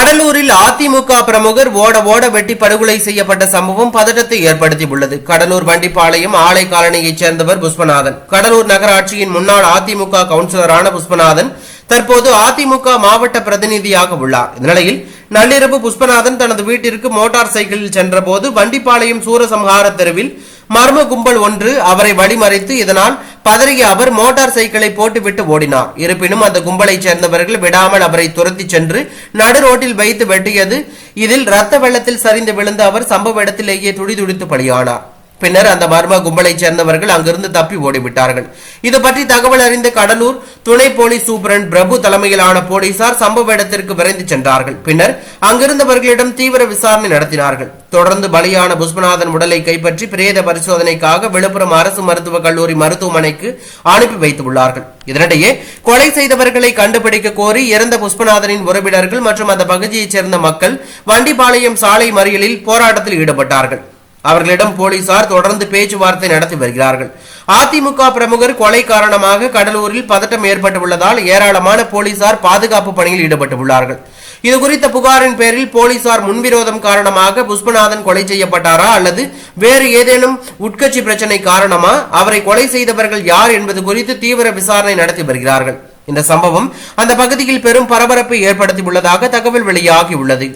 கடலூரில் அதிமுக பிரமுகர் ஓட ஓட வெட்டி படுகொலை செய்யப்பட்ட சம்பவம் பதட்டத்தை ஏற்படுத்தியுள்ளது. கடலூர் வண்டிப்பாளையம் ஆலை காலனியைச் சேர்ந்தவர் புஷ்பநாதன். கடலூர் நகராட்சியின் முன்னாள் அதிமுக கவுன்சிலரான புஷ்பநாதன் தற்போது அதிமுக மாவட்ட பிரதிநிதியாக உள்ளார். இந்நிலையில் நள்ளிரவு புஷ்பநாதன் தனது வீட்டிற்கு மோட்டார் சைக்கிளில் சென்றபோது வண்டிப்பாளையம் சூரசம்ஹார தெருவில் மர்ம கும்பல் ஒன்று அவரை வழிமறைத்து இதனால் பதறிய அவர் மோட்டார் சைக்கிளை போட்டுவிட்டு ஓடினார். இருப்பினும் அந்த கும்பலைச் சேர்ந்தவர்கள் விடாமல் அவரை துரத்தி சென்று நடு ரோட்டில் வைத்து வெட்டியது. இதில் ரத்த வெள்ளத்தில் சரிந்து விழுந்த அவர் சம்பவ இடத்திலேயே துடிதுடித்து பலியானார். பின்னர் அந்த மர்ம கும்பலைச் சேர்ந்தவர்கள் அங்கிருந்து தப்பி ஓடிவிட்டார்கள். இது பற்றி தகவல் அறிந்த கடலூர் துணை போலீஸ் சூப்பரன் பிரபு தலைமையிலான போலீசார் சம்பவ இடத்திற்கு விரைந்து சென்றார்கள். பின்னர் அங்கிருந்தவர்களிடம் தீவிர விசாரணை நடத்தினார்கள். தொடர்ந்து பலியான புஷ்பநாதன் உடலை கைப்பற்றி பிரேத பரிசோதனைக்காக விழுப்புரம் அரசு மருத்துவக் கல்லூரி மருத்துவமனைக்கு அனுப்பி வைத்துள்ளார்கள் இதனிடையே கொலை செய்தவர்களை கண்டுபிடிக்க கோரி இறந்த புஷ்பநாதனின் உறவினர்கள் மற்றும் அந்த பகுதியைச் சேர்ந்த மக்கள் வண்டிபாளையம் சாலை மறியலில் போராட்டத்தில் ஈடுபட்டார்கள். அவர்களிடம் போலீசார் தொடர்ந்து பேச்சுவார்த்தை நடத்தி வருகிறார்கள். அதிமுக பிரமுகர் கொலை காரணமாக கடலூரில் பதட்டம் ஏற்பட்டுள்ளதால் ஏராளமான போலீசார் பாதுகாப்பு பணியில் ஈடுபட்டுள்ளார்கள். இது குறித்த புகாரின் பேரில் போலீசார் முன்விரோதம் காரணமாக புஷ்பநாதன் கொலை செய்யப்பட்டாரா அல்லது வேறு ஏதேனும் உட்கட்சி பிரச்சனை காரணமா? அவரை கொலை செய்தவர்கள் யார் என்பது குறித்து தீவிர விசாரணை நடத்தி வருகிறார்கள். இந்த சம்பவம் அந்த பகுதியில் பெரும் பரபரப்பை ஏற்படுத்தியுள்ளதாக தகவல் வெளியாகியுள்ளது.